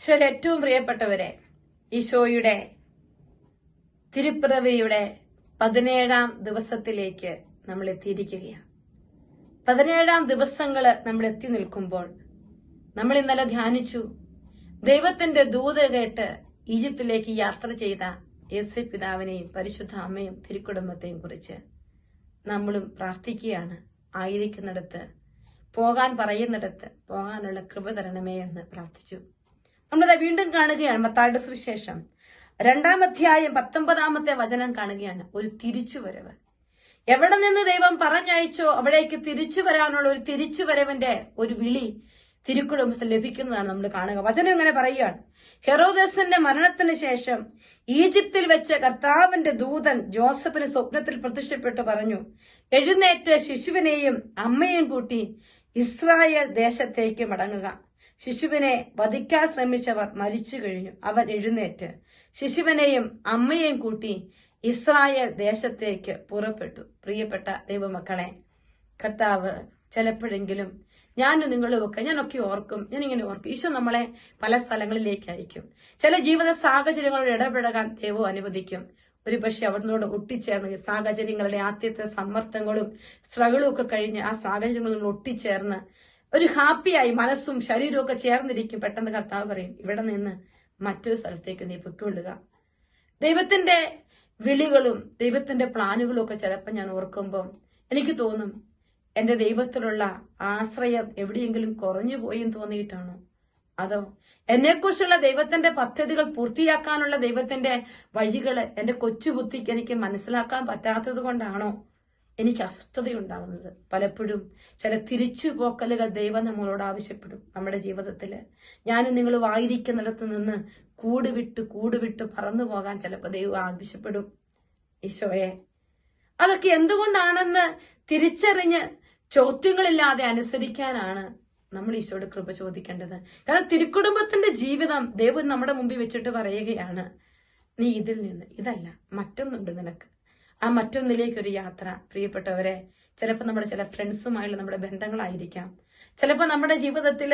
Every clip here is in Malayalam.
ഈശോയിൽ ഏറ്റവും പ്രിയപ്പെട്ടവരെ ഈശോയുടെ തിരുപ്പിറവിയുടെ പതിനേഴാം ദിവസത്തിലേക്ക് നമ്മൾ എത്തിയിരിക്കുകയാണ്. പതിനേഴാം ദിവസങ്ങൾ നമ്മൾ എത്തി നിൽക്കുമ്പോൾ നമ്മൾ ഇന്നലെ ധ്യാനിച്ചു ദൈവത്തിന്റെ ദൂത കേട്ട് ഈജിപ്തിലേക്ക് യാത്ര ചെയ്ത യേസു പിതാവിനെയും പരിശുദ്ധ അമ്മയും തിരുക്കുടുംബത്തെയും കുറിച്ച് നമ്മളും പ്രാർത്ഥിക്കുകയാണ്. ആയിരിക്കുന്നിടത്ത് പോകാൻ പറയുന്നിടത്ത് പോകാനുള്ള കൃപ തരണമേ എന്ന് പ്രാർത്ഥിച്ചു. നമ്മളിത് വീണ്ടും കാണുകയാണ് മത്തായുടെ സുവിശേഷം. രണ്ടാം അധ്യായം പത്തൊമ്പതാമത്തെ വചനം കാണുകയാണ്. ഒരു തിരിച്ചുവരവ്. എവിടെ നിന്ന് ദൈവം പറഞ്ഞയച്ചോ അവിടേക്ക് തിരിച്ചു വരാനുള്ള ഒരു തിരിച്ചുവരവിന്റെ ഒരു വിളി തിരുക്കുടുംബത്തിൽ ലഭിക്കുന്നതാണ് നമ്മൾ കാണുക. വചനം ഇങ്ങനെ പറയുകയാണ്. ഹെറോദസിന്റെ മരണത്തിന് ശേഷം ഈജിപ്തിൽ വെച്ച് കർത്താവിന്റെ ദൂതൻ ജോസഫിന് സ്വപ്നത്തിൽ പ്രത്യക്ഷപ്പെട്ട് പറഞ്ഞു എഴുന്നേറ്റ് ശിശുവിനെയും അമ്മയും കൂട്ടി ഇസ്രായേൽ ദേശത്തേക്ക് മടങ്ങുക. ശിശുവിനെ വധിക്കാൻ ശ്രമിച്ചവർ മരിച്ചു കഴിഞ്ഞു. അവൻ എഴുന്നേറ്റ്. ശിശുവിനെയും അമ്മയെയും കൂട്ടി ഇസ്രായേൽ ദേശത്തേക്ക് പുറപ്പെട്ടു. പ്രിയപ്പെട്ട ദൈവമക്കളെ കർത്താവ് ചിലപ്പോഴെങ്കിലും ഞാൻ നിങ്ങളും ഒക്കെ ഞാനൊക്കെ ഓർക്കും. ഞാൻ ഇങ്ങനെ ഓർക്കും. ഈശോ നമ്മളെ പല സ്ഥലങ്ങളിലേക്ക് അയക്കും. ചില ജീവിത സാഹചര്യങ്ങളോട് ഇടപെടാൻ ദൈവം അനുവദിക്കും. ഒരു പക്ഷെ അവിടുന്നോട് ഒട്ടിച്ചേർന്ന് സാഹചര്യങ്ങളുടെ ആദ്യത്തെ സമ്മർദ്ദങ്ങളും സ്ട്രഗിളും ഒക്കെ കഴിഞ്ഞ് ആ സാഹചര്യങ്ങളിൽ ഒട്ടിച്ചേർന്ന് ഒരു ഹാപ്പിയായി മനസ്സും ശരീരവും ഒക്കെ ചേർന്നിരിക്കും പെട്ടെന്ന് കർത്താവ് പറയും ഇവിടെ നിന്ന് മറ്റൊരു സ്ഥലത്തേക്ക് നീ പൊയ്ക്കൊള്ളുക. ദൈവത്തിന്റെ വിളികളും ദൈവത്തിന്റെ പ്ലാനുകളും ഒക്കെ ചിലപ്പോൾ ഞാൻ ഓർക്കുമ്പോൾ എനിക്ക് തോന്നും എന്റെ ദൈവത്തിലുള്ള ആശ്രയം എവിടെയെങ്കിലും കുറഞ്ഞു പോയി എന്ന് തോന്നിയിട്ടാണോ? അതോ എന്നെക്കുറിച്ചുള്ള ദൈവത്തിന്റെ പദ്ധതികൾ പൂർത്തിയാക്കാനുള്ള ദൈവത്തിന്റെ വഴികൾ എന്റെ കൊച്ചുബുദ്ധിക്ക് എനിക്ക് മനസ്സിലാക്കാൻ പറ്റാത്തത് കൊണ്ടാണോ? എനിക്ക് അസ്വസ്ഥതയുണ്ടാകുന്നത് പലപ്പോഴും ചില തിരിച്ചു തിരിച്ചുപോക്കലുകൾ ദൈവം നമ്മളോട് ആവശ്യപ്പെടും. നമ്മുടെ ജീവിതത്തിൽ ഞാൻ നിങ്ങൾ വായിരിക്കുന്നിടത്ത് നിന്ന് കൂടുവിട്ട് കൂടുവിട്ട് കൂട് പറന്നു പോകാൻ ചിലപ്പോൾ ദൈവം ആവശ്യപ്പെടും. ഈശോയെ അതൊക്കെ എന്തുകൊണ്ടാണെന്ന് തിരിച്ചറിഞ്ഞ് ചോദ്യങ്ങളില്ലാതെ അനുസരിക്കാനാണ് നമ്മൾ ഈശോയുടെ കൃപ ചോദിക്കേണ്ടത്. കാരണം തിരുക്കുടുംബത്തിന്റെ ജീവിതം ദൈവം നമ്മുടെ മുമ്പിൽ വെച്ചിട്ട് പറയുകയാണ് നീ ഇതിൽ നിന്ന് ഇതല്ല മറ്റൊന്നുണ്ട് നിനക്ക്. ആ മറ്റൊന്നിലേക്കൊരു യാത്ര പ്രിയപ്പെട്ടവരെ ചിലപ്പോൾ നമ്മുടെ ചില ഫ്രണ്ട്സുമായുള്ള നമ്മുടെ ബന്ധങ്ങളായിരിക്കാം. ചിലപ്പോൾ നമ്മുടെ ജീവിതത്തിൽ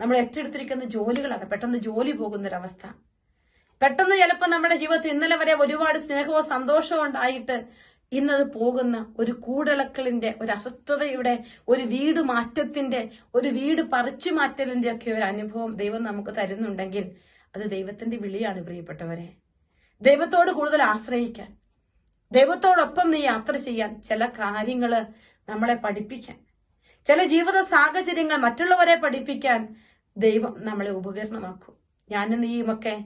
നമ്മൾ ഏറ്റെടുത്തിരിക്കുന്ന ജോലികളാണ് പെട്ടെന്ന് ജോലി പോകുന്നൊരവസ്ഥ. പെട്ടെന്ന് ചിലപ്പോൾ നമ്മുടെ ജീവിതത്തിൽ ഇന്നലെ വരെ ഒരുപാട് സ്നേഹവും സന്തോഷവും ഉണ്ടായിട്ട് ഇന്നത് പോകുന്ന ഒരു കൂടലക്കളിന്റെ ഒരു അസ്വസ്ഥതയുടെ ഒരു വീട് മാറ്റത്തിന്റെ ഒരു വീട് പറിച്ചു മാറ്റലിന്റെ ഒക്കെ ഒരു അനുഭവം ദൈവം നമുക്ക് തരുന്നുണ്ടെങ്കിൽ അത് ദൈവത്തിന്റെ വിളിയാണ് പ്രിയപ്പെട്ടവരെ. ദൈവത്തോട് കൂടുതൽ ആശ്രയിക്കാൻ ദൈവത്തോടൊപ്പം നീ യാത്ര ചെയ്യാൻ ചില കാര്യങ്ങൾ നമ്മളെ പഠിപ്പിക്കാൻ ചില ജീവിത സാഹചര്യങ്ങൾ മറ്റുള്ളവരെ പഠിപ്പിക്കാൻ ദൈവം നമ്മളെ ഉപകരണമാക്കും. ഞാനും നീയുമൊക്കെ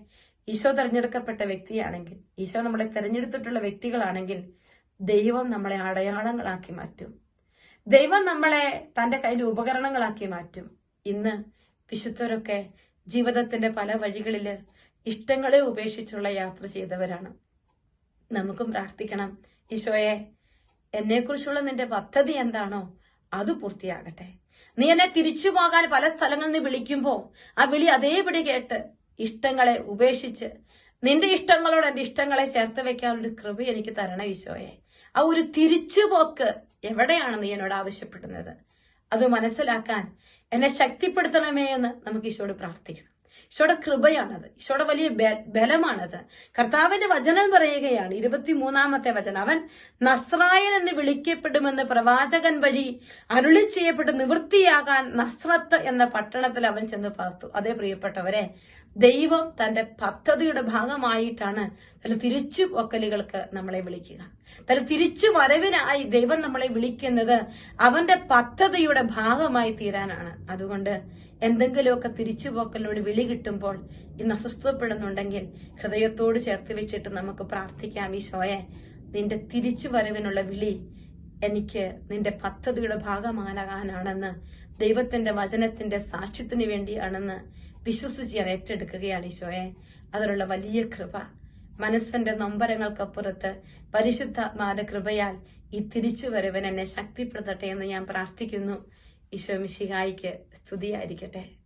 ഈശോ തെരഞ്ഞെടുക്കപ്പെട്ട വ്യക്തിയാണെങ്കിൽ ഈശോ നമ്മളെ തിരഞ്ഞെടുത്തിട്ടുള്ള വ്യക്തികളാണെങ്കിൽ ദൈവം നമ്മളെ അടയാളങ്ങളാക്കി മാറ്റും. ദൈവം നമ്മളെ തന്റെ കയ്യിൽ ഉപകരണങ്ങളാക്കി മാറ്റും. ഇന്ന് വിശുദ്ധരൊക്കെ ജീവിതത്തിന്റെ പല വഴികളിൽ ഇഷ്ടങ്ങളെ ഉപേക്ഷിച്ചുള്ള യാത്ര ചെയ്തവരാണ്. നമുക്കും പ്രാർത്ഥിക്കണം. ഈശോയെ എന്നെക്കുറിച്ചുള്ള നിന്റെ പദ്ധതി എന്താണോ അത് പൂർത്തിയാകട്ടെ. നീ എന്നെ തിരിച്ചു പോകാൻ പല സ്ഥലങ്ങളിൽ നിന്ന് വിളിക്കുമ്പോ ആ വിളി അതേപടി കേട്ട് ഇഷ്ടങ്ങളെ ഉപേക്ഷിച്ച് നിന്റെ ഇഷ്ടങ്ങളോട് എന്റെ ഇഷ്ടങ്ങളെ ചേർത്ത് വെക്കാനുള്ള കൃപ എനിക്ക് തരണം ഈശോയെ. ആ ഒരു തിരിച്ചുപോക്ക് എവിടെയാണ് നീ എന്നോട് ആവശ്യപ്പെടുന്നത്? അത് മനസ്സിലാക്കാൻ എന്നെ ശക്തിപ്പെടുത്തണമേ എന്ന് നമുക്ക് ഈശോട് പ്രാർത്ഥിക്കണം. ഈശോയുടെ കൃപയാണത്. ഈശോയുടെ വലിയ ബലമാണത്. കർത്താവിന്റെ വചനം പറയുകയാണ് ഇരുപത്തിമൂന്നാമത്തെ വചനം. അവൻ നസ്രായൻ എന്ന് വിളിക്കപ്പെടുമെന്ന് പ്രവാചകൻ വഴി അരുളി ചെയ്യപ്പെട്ട് നിവൃത്തിയാകാൻ നസ്രത്ത് എന്ന പട്ടണത്തിൽ അവൻ ചെന്ന് പാർത്തു. അതേ പ്രിയപ്പെട്ടവരെ ദൈവം തന്റെ പദ്ധതിയുടെ ഭാഗമായിട്ടാണ് തിരിച്ചു പൊക്കലുകൾക്ക് നമ്മളെ വിളിക്കുക. തല തിരിച്ചു വരവിനായി ദൈവം നമ്മളെ വിളിക്കുന്നത് അവന്റെ പദ്ധതിയുടെ ഭാഗമായി തീരാനാണ്. അതുകൊണ്ട് എന്തെങ്കിലുമൊക്കെ തിരിച്ചുപോക്കലിനോട് വിളി കിട്ടുമ്പോൾ ഇന്ന് അസ്വസ്ഥപ്പെടുന്നുണ്ടെങ്കിൽ ഹൃദയത്തോട് ചേർത്ത് വെച്ചിട്ട് നമുക്ക് പ്രാർത്ഥിക്കാം ഈശോയെ നിന്റെ തിരിച്ചു വരവിനുള്ള വിളി എനിക്ക് നിന്റെ പദ്ധതിയുടെ ഭാഗമാകാനാണെന്ന് ദൈവത്തിന്റെ വചനത്തിന്റെ സാക്ഷ്യത്തിന് വേണ്ടിയാണെന്ന് വിശ്വസിച്ച് ഞാൻ ഏറ്റെടുക്കുകയാണ് ഈശോയെ. അതിനുള്ള വലിയ കൃപ മനസ്സിന്റെ നൊമ്പരങ്ങൾക്കപ്പുറത്ത് പരിശുദ്ധാത്മാവിന്റെ കൃപയാൽ ഈ തിരിച്ചുവരവൻ എന്നെ ശക്തിപ്പെടുത്തട്ടെ എന്ന് ഞാൻ പ്രാർത്ഥിക്കുന്നു. ഈശോ മിശിഹായിക്ക് സ്തുതിയായിരിക്കട്ടെ.